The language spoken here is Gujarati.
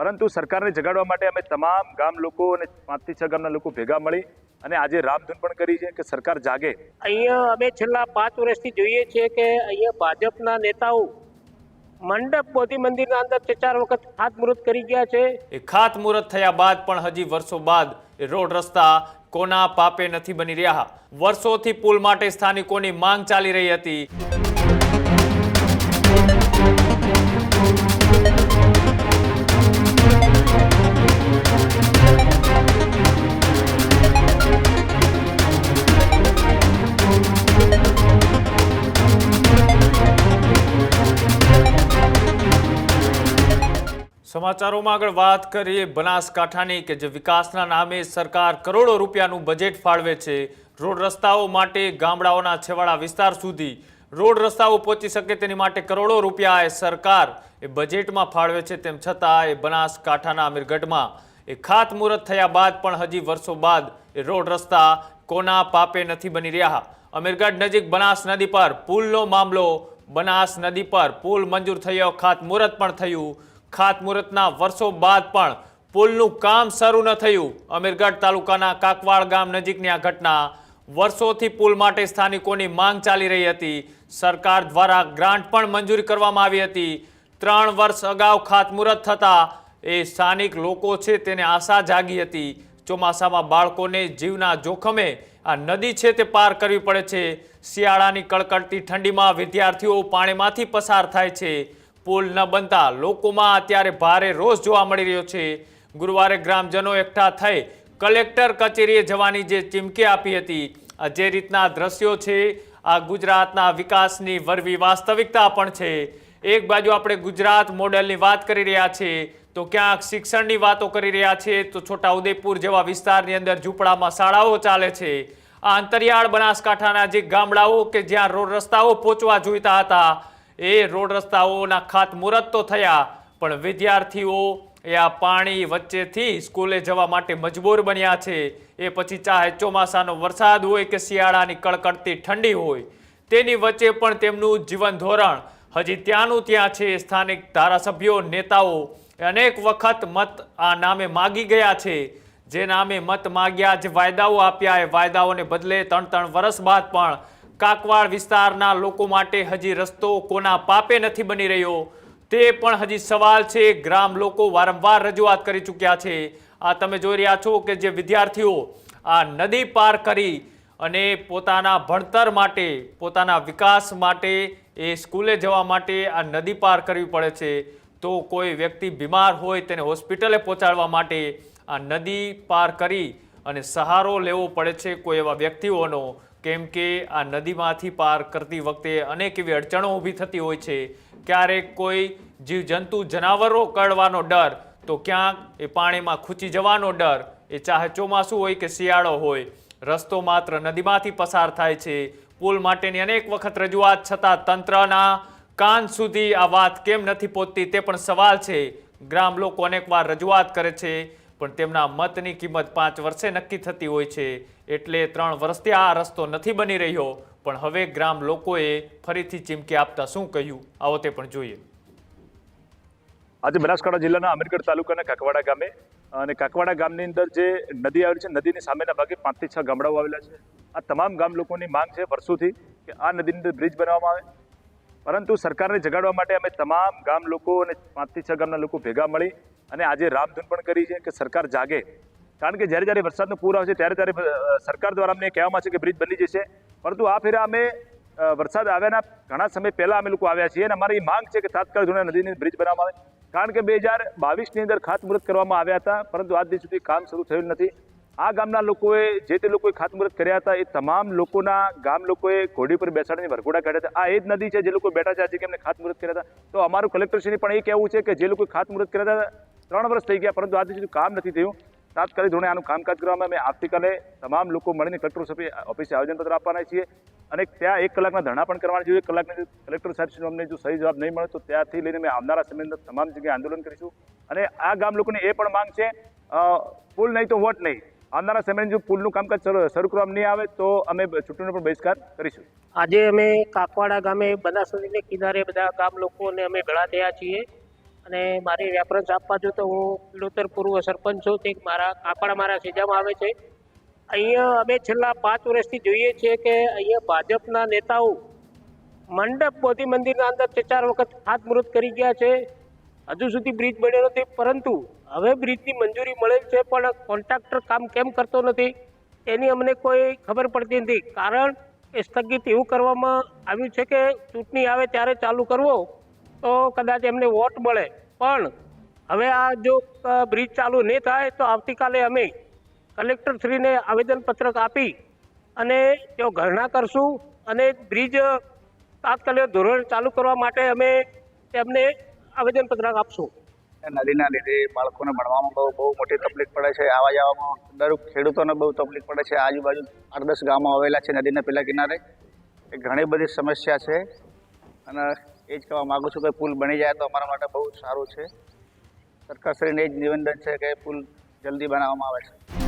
પરંતુ સરકારને જગાડવા માટે અમે તમામ ગામ લોકો અને પાંચથી છ ગામના લોકો ભેગા મળી અને આજે રામધૂન પણ કરી છે કે સરકાર જાગે. અહીંયા અમે છેલ્લા પાંચ વર્ષથી જોઈએ છીએ કે અહીંયા ભાજપના નેતાઓ મંડપ બોધિ મંદિરના અંદર તે ચાર વખત ખાતમુહૂર્ત કરી ગયા છે. એ ખાતમુહૂર્ત થયા બાદ પણ હજી વર્ષો બાદ એ રોડ રસ્તા કોના પાપે નથી બની રહ્યા. વર્ષોથી પુલ માટે સ્થાનિકોની માંગ ચાલી રહી હતી. સમાચારોમાં આગળ વાત કરીએ બનાસકાંઠાની કે જે વિકાસના નામે સરકાર કરોડો રૂપિયાનું બજેટ ફાળવે છે. રોડ રસ્તાઓ માટે ગામડાઓના છેવાડા વિસ્તાર સુધી રોડ રસ્તાઓ પહોંચી શકે તેની માટે કરોડો રૂપિયા એ સરકાર એ બજેટમાં ફાળવે છે. તેમ છતાં એ બનાસકાંઠાના અમીરગઢમાં એ ખાતમુહૂર્ત થયા બાદ પણ હજી વર્ષો બાદ એ રોડ રસ્તા કોના પાપે નથી બની રહ્યા. અમીરગઢ નજીક બનાસ નદી પર પુલનો મામલો, બનાસ નદી પર પુલ મંજૂર થયો, ખાતમુહૂર્ત પણ થયું. ખાતમુહૂર્તના વર્ષો બાદ પણ પુલનું કામ શરૂ ન થયું. અમીરગઢ તાલુકાના કાકવાડ ગામ નજીકની આ ઘટના વર્ષોથી પુલ માટે સ્થાનિકોની માંગ ચાલી રહી હતી. સરકાર દ્વારા ગ્રાન્ટ પણ મંજૂરી કરવામાં આવી હતી. ત્રણ વર્ષ અગાઉ ખાતમુહૂર્ત થતાં એ સ્થાનિક લોકો છે તેને આશા જાગી હતી. ચોમાસામાં બાળકોને જીવના જોખમે આ નદી છે તે પાર કરવી પડે છે. શિયાળાની કડકડતી ઠંડીમાં વિદ્યાર્થીઓ પાણીમાંથી પસાર થાય છે. પુલ ન બનતા લોકોમાં અત્યારે ભારે રોષ જોવા મળી રહ્યો છે. ગુરુવારે ગ્રામજનો એકઠા થઈ કલેક્ટર કચેરીએ જવાની જે ચીમકી આપી હતી જે રીતના દ્રશ્યો છે, આ ગુજરાતના વિકાસની વરવી વાસ્તવિકતા પણ છે. એક બાજુ આપણે ગુજરાત મોડેલની વાત કરી રહ્યા છીએ તો ક્યાંક શિક્ષણની વાતો કરી રહ્યા છીએ તો છોટાઉદેપુર જેવા વિસ્તારની અંદર ઝૂંપડામાં શાળાઓ ચાલે છે. આ અંતરિયાળ બનાસકાંઠાના જે ગામડાઓ કે જ્યાં રોડ રસ્તાઓ પહોંચવા જોઈતા હતા એ રોડ રસ્તાઓના ખાતમુહૂર્ત તો થયા, પણ વિદ્યાર્થીઓ એ આ પાણી વચ્ચેથી સ્કૂલે જવા માટે મજબૂર બન્યા છે. એ પછી ચાહે ચોમાસાનો વરસાદ હોય કે શિયાળાની કડકડતી ઠંડી હોય, તેની વચ્ચે પણ તેમનું જીવન ધોરણ હજી ત્યાંનું ત્યાં છે. સ્થાનિક ધારાસભ્યો, નેતાઓ અનેક વખત મત આ નામે માગી ગયા છે. જે નામે મત માગ્યા, જે વાયદાઓ આપ્યા, એ વાયદાઓને બદલે ત્રણ ત્રણ વર્ષ બાદ પણ કાકવાડ વિસ્તારના લોકો માટે હજી રસ્તો કોના પાપે નથી બની રહ્યો, તે પણ હજી સવાલ છે. ગ્રામ લોકો વારંવાર રજૂઆત કરી ચૂક્યા છે. આ તમે જોઈ રહ્યા છો કે જે વિદ્યાર્થીઓ આ નદી પાર કરી અને પોતાના ભણતર માટે, પોતાના વિકાસ માટે, એ સ્કૂલે જવા માટે આ નદી પાર કરવી પડે છે. તો કોઈ વ્યક્તિ બીમાર હોય તેને હોસ્પિટલે પહોંચાડવા માટે આ નદી પાર કરી અને સહારો લેવો પડે છે કોઈ એવા વ્યક્તિઓનો. કેમ કે આ નદીમાંથી પાર કરતી વખતે અનેક એવી અડચણો ઊભી થતી હોય છે. ક્યારેક કોઈ જીવજંતુ જનાવરો કરવાનો ડર, તો ક્યાંક એ પાણીમાં ખૂંચી જવાનો ડર. એ ચાહે ચોમાસું હોય કે શિયાળો હોય, રસ્તો માત્ર નદીમાંથી પસાર થાય છે. પુલ માટેની અનેક વખત રજૂઆત છતાં તંત્રના કાન સુધી આ વાત કેમ નથી પહોંચતી તે પણ સવાલ છે. ગ્રામ લોકો અનેકવાર રજૂઆત કરે છે. પણ તેમના મતની કિંમત પાંચ વર્ષે નક્કી થતી હોય છે. એટલે ત્રણ વર્ષથી આ રસ્તો નથી બની રહ્યો. પણ હવે ગ્રામ લોકોએ ફરીથી ચીમકી આપતા શું કહ્યું? આવો તે પણ જોઈએ. આજે બનાસકાંઠા જિલ્લાના અમીરગઢ તાલુકાના કાકવાડા ગામે અને કાકવાડા ગામની અંદર જે નદી આવેલી છે, નદીની સામેના ભાગે પાંચથી છ ગામડાઓ આવેલા છે. આ તમામ ગામ લોકોની માંગ છે વર્ષોથી કે આ નદીની અંદર બ્રિજ બનાવવામાં આવે. પરંતુ સરકારને જગાડવા માટે અમે તમામ ગામ લોકો અને પાંચથી છ ગામના લોકો ભેગા મળી અને આજે રામધૂન પણ કરી છે કે સરકાર જાગે. કારણ કે જ્યારે જ્યારે વરસાદનો પૂર આવશે ત્યારે ત્યારે સરકાર દ્વારા અમને કહેવામાં છે કે બ્રિજ બની જશે. પરંતુ આ ફેરા અમે વરસાદ આવ્યાના ઘણા સમય પહેલાં અમે લોકો આવ્યા છીએ અને અમારી માંગ છે કે તાત્કાલિક ધોરણે નદીની બ્રિજ બનાવવામાં આવે. કારણ કે બે હજાર બાવીસની અંદર ખાતમુહૂર્ત કરવામાં આવ્યા હતા, પરંતુ આજ દિન સુધી કામ શરૂ થયું નથી. આ ગામના લોકોએ, જે તે લોકોએ ખાતમુહૂર્ત કર્યા હતા, એ તમામ લોકોના ગામ લોકોએ ઘોડી પર બેસાડીને વરઘોડા કાઢ્યા હતા. આ એ જ નદી છે જે લોકો બેઠા છે આજે કે એમને ખાતમુહૂર્ત કર્યા હતા. તો અમારું કલેક્ટરશ્રીને પણ એ કહેવું છે કે જે લોકોએ ખાતમુહૂર્ત કર્યા હતા ત્રણ વર્ષ થઈ ગયા, પરંતુ આજે સુધી કામ નથી થયું. તાત્કાલિક ધોરણે આનું કામકાજ કરવામાં અમે આવતીકાલે તમામ લોકો મળીને કલેક્ટર ઓફિસે આવેદનપત્ર આપવાના છીએ અને ત્યાં એક કલાકના ધરણા પણ કરવાના જોઈએ એક જો કલેક્ટર સાહેબ અમને જો સહી જવાબ નહીં મળે તો ત્યાંથી લઈને અમે આવનારા સમયની તમામ જગ્યાએ આંદોલન કરીશું. અને આ ગામ લોકોને એ પણ માંગ છે પુલ નહીં તો વોટ નહીં. આવનારા સમયમાં જો પુલનું કામકાજ શરૂ કરવામાં નહીં આવે તો અમે ચૂંટણીનો પણ બહિષ્કાર કરીશું. આજે અમે કાકવાડા ગામે બનાસ નદીને કિનારે બધા ગામ લોકોને અમે ભેળા થયા છીએ. અને મારી રેફરન્સ આપવા જો તો હું પિલોતર પૂર્વ સરપંચ છું, તે મારા કાપડ મારા સીજામાં આવે છે. અહીંયા અમે છેલ્લા પાંચ વર્ષથી જોઈએ છીએ કે અહીંયા ભાજપના નેતાઓ મંડપ બોધિ મંદિરના અંદર તે ચાર વખત હાથમુહૂર્ત કરી ગયા છે. હજુ સુધી બ્રિજ બન્યો નથી, પરંતુ હવે બ્રિજની મંજૂરી મળેલ છે, પણ કોન્ટ્રાક્ટર કામ કેમ કરતો નથી, એની અમને કોઈ ખબર પડતી નથી. કારણ એ સ્થગિત એવું કરવામાં આવ્યું છે કે ચૂંટણી આવે ત્યારે ચાલુ કરવો તો કદાચ એમને વોટ મળે. પણ હવે આ જો બ્રિજ ચાલુ નહીં થાય તો આવતીકાલે અમે કલેક્ટરશ્રીને આવેદનપત્રક આપી અને તેઓ ઘરણા કરશું અને બ્રિજ તાત્કાલિક ધોરણ ચાલુ કરવા માટે અમે તેમને આવેદનપત્રક આપશું. નદીના લીધે બાળકોને ભણવામાં બહુ બહુ મોટી તકલીફ પડે છે. આવવા જવામાં દરેક ખેડૂતોને બહુ તકલીફ પડે છે. આજુબાજુ આઠ, દસ ગામો આવેલા છે નદીના પેલા કિનારે. એ ઘણી બધી સમસ્યા છે. અને એ જ કહેવા માગું છું કે પુલ બની જાય તો અમારા માટે બહુ સારું છે. સરકારશ્રીને એ જ નિવેદન છે કે પુલ જલ્દી બનાવવામાં આવે છે.